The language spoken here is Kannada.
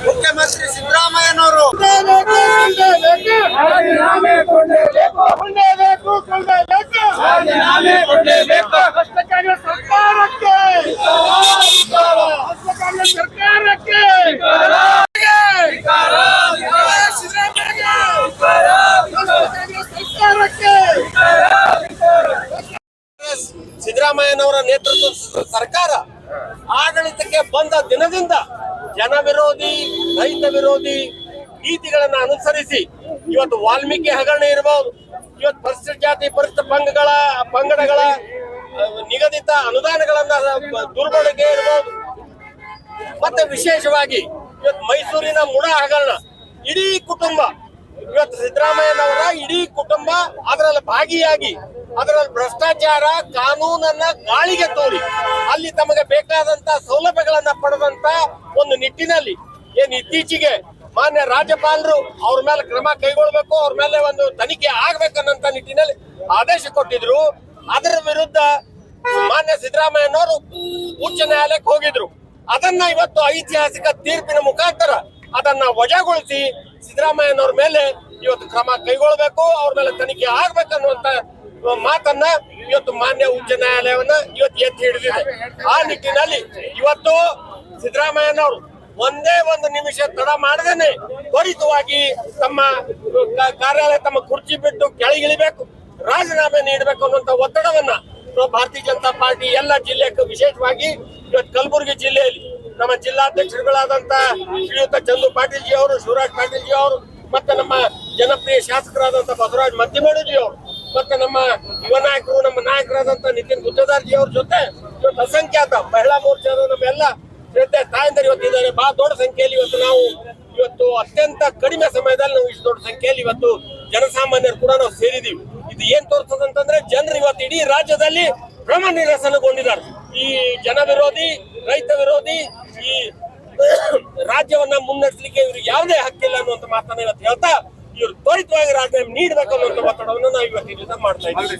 ಮುಖ್ಯಮಂತ್ರಿ ಸಿದ್ದರಾಮಯ್ಯನವರು. ಸರ್ಕಾರಕ್ಕೆ ಸರ್ಕಾರಕ್ಕೆ ಸಿದ್ದರಾಮಯ್ಯನವರ ನೇತೃತ್ವ ಸರ್ಕಾರ ಆಡಳಿತಕ್ಕೆ ಬಂದ ದಿನದಿಂದ ಜನ ವಿರೋಧಿ, ರೈತ ವಿರೋಧಿ ನೀತಿಗಳನ್ನ ಅನುಸರಿಸಿ ಇವತ್ತು ವಾಲ್ಮೀಕಿ ಹಗರಣ ಇರಬಹುದು ಇವತ್ತು ಪರಿಶಿಷ್ಟ ಜಾತಿ ಪರಿಶಿಷ್ಟ ಪಂಗಗಳ, ಪಂಗಡಗಳ ನಿಗದಿತ ಅನುದಾನಗಳನ್ನ ದುರ್ಬಳಕೆ ಇರಬಹುದು ಮತ್ತೆ ವಿಶೇಷವಾಗಿ ಇವತ್ತು ಮೈಸೂರಿನ ಮುಣ ಹಗರಣ, ಇಡೀ ಕುಟುಂಬ, ಇವತ್ತು ಸಿದ್ದರಾಮಯ್ಯನವರ ಇಡೀ ಕುಟುಂಬ ಅದರಲ್ಲಿ ಭಾಗಿಯಾಗಿ ಅದರಲ್ಲಿ ಭ್ರಷ್ಟಾಚಾರ, ಕಾನೂನನ್ನ ಗಾಳಿಗೆ ತೋರಿ. ಅಲ್ಲಿ ತಮಗೆ ಬೇಕಾದಂತ ಸೌಲಭ್ಯಗಳನ್ನ ಪಡೆದಂತ ಒಂದು ನಿಟ್ಟಿನಲ್ಲಿ ಏನ್ ಇತ್ತೀಚೆಗೆ ಮಾನ್ಯ ರಾಜ್ಯಪಾಲರು ಅವ್ರ ಮೇಲೆ ಕ್ರಮ ಕೈಗೊಳ್ಬೇಕು, ಅವ್ರ ಮೇಲೆ ಒಂದು ತನಿಖೆ ಆಗ್ಬೇಕನ್ನಂತ ನಿಟ್ಟಿನಲ್ಲಿ ಆದೇಶ ಕೊಟ್ಟಿದ್ರು. ಅದರ ವಿರುದ್ಧ ಮಾನ್ಯ ಸಿದ್ದರಾಮಯ್ಯನವರು ಉಚ್ಚ ನ್ಯಾಯಾಲಯಕ್ಕೆ ಹೋಗಿದ್ರು. ಅದನ್ನ ಇವತ್ತು ಐತಿಹಾಸಿಕ ತೀರ್ಪಿನ ಮುಖಾಂತರ ಅದನ್ನ ವಜಾಗೊಳಿಸಿ ಸಿದ್ದರಾಮಯ್ಯನವ್ರ ಮೇಲೆ ಇವತ್ತು ಕ್ರಮ ಕೈಗೊಳ್ಬೇಕು ಅವ್ರ ಮೇಲೆ ತನಿಖೆ ಆಗ್ಬೇಕನ್ನುವಂತ ಮಾತನ್ನ ಇವತ್ತು ಮಾನ್ಯ ಉಚ್ಚ ನ್ಯಾಯಾಲಯವನ್ನ ಇವತ್ತು ಎತ್ತಿ ಹಿಡಿದಿದೆ. ಆ ನಿಟ್ಟಿನಲ್ಲಿ ಇವತ್ತು ಸಿದ್ದರಾಮಯ್ಯನವರು ಒಂದೇ ಒಂದು ನಿಮಿಷ ತಡ ಮಾಡದೇನೆ. ತ್ವರಿತವಾಗಿ ತಮ್ಮ ಕಾರ್ಯಾಲಯ ತಮ್ಮ ಕುರ್ಚಿ ಬಿಟ್ಟು ಕೆಳಗಿಳಿಬೇಕು, ರಾಜೀನಾಮೆ ನೀಡಬೇಕು ಅನ್ನುವಂತ ಒತ್ತಡವನ್ನ ಭಾರತೀಯ ಜನತಾ ಪಾರ್ಟಿ ಎಲ್ಲ ಜಿಲ್ಲೆಗೂ ವಿಶೇಷವಾಗಿ ಇವತ್ತು ಕಲಬುರಗಿ ಜಿಲ್ಲೆಯಲ್ಲಿ ನಮ್ಮ ಜಿಲ್ಲಾಧ್ಯಕ್ಷರುಗಳಾದಂತ ಶ್ರೀಯುತ ಚಂದು ಪಾಟೀಲ್ ಜಿ ಅವರು, ಶಿವರಾಜ್ ಪಾಟೀಲ್ ಜಿ ಅವರು, ಮತ್ತೆ ನಮ್ಮ ಜನಪ್ರಿಯ ಶಾಸಕರಾದಂತ ಬಸವರಾಜ್ ಮತ್ತಿಮೇಡು ಅವರು, ಮತ್ತೆ ನಮ್ಮ ಯುವ ನಾಯಕರು, ನಮ್ಮ ನಾಯಕರಾದಂತ ನಿತಿನ್ ಗುತ್ತೇದಾರ್ ಜಿ ಅವ್ರ ಜೊತೆ ಇವತ್ತು ಅಸಂಖ್ಯಾತ ಮಹಿಳಾ ಮೋರ್ಚಾದ ನಮ್ಮೆಲ್ಲ ಶ್ರದ್ಧೆ ಇವತ್ತು ಇವತ್ತಿದ್ದಾರೆ ಬಹಳ ದೊಡ್ಡ ಸಂಖ್ಯೆಯಲ್ಲಿ ಇವತ್ತು ನಾವು ಇವತ್ತು ಅತ್ಯಂತ ಕಡಿಮೆ ಸಮಯದಲ್ಲಿ ನಾವು ಇಷ್ಟು ದೊಡ್ಡ ಸಂಖ್ಯೆಯಲ್ಲಿ ಇವತ್ತು ಜನಸಾಮಾನ್ಯರು ಕೂಡ ನಾವು ಸೇರಿದೀವಿ ಇದು ಏನ್ ತೋರ್ತದೆ ಅಂತಂದ್ರೆ ಜನರು ಇವತ್ತು ಇಡೀ ರಾಜ್ಯದಲ್ಲಿ ಭ್ರಮ ನಿರಸನಗೊಂಡಿದ್ದಾರೆ. ಈ ಜನ ವಿರೋಧಿ, ರೈತ ವಿರೋಧಿ, ಈ ರಾಜ್ಯವನ್ನ ಮುನ್ನಡೆಸಲಿಕ್ಕೆ ಇವ್ರಿಗೆ ಯಾವುದೇ ಹಕ್ಕಿಲ್ಲ ಅನ್ನುವಂತ ಮಾತನ್ನ ಇವತ್ತು ಹೇಳ್ತಾ ಇವ್ರು ತ್ವರಿತವಾಗಿ ರಾಜೀನಾಮೆ ನೀಡಬೇಕು ಅನ್ನುವಂತ ಒತ್ತಡವನ್ನು ನಾವು ಇವತ್ತು ಇಲ್ಲಿಂದ ಮಾಡ್ತಾ ಇದ್ದೀವಿ.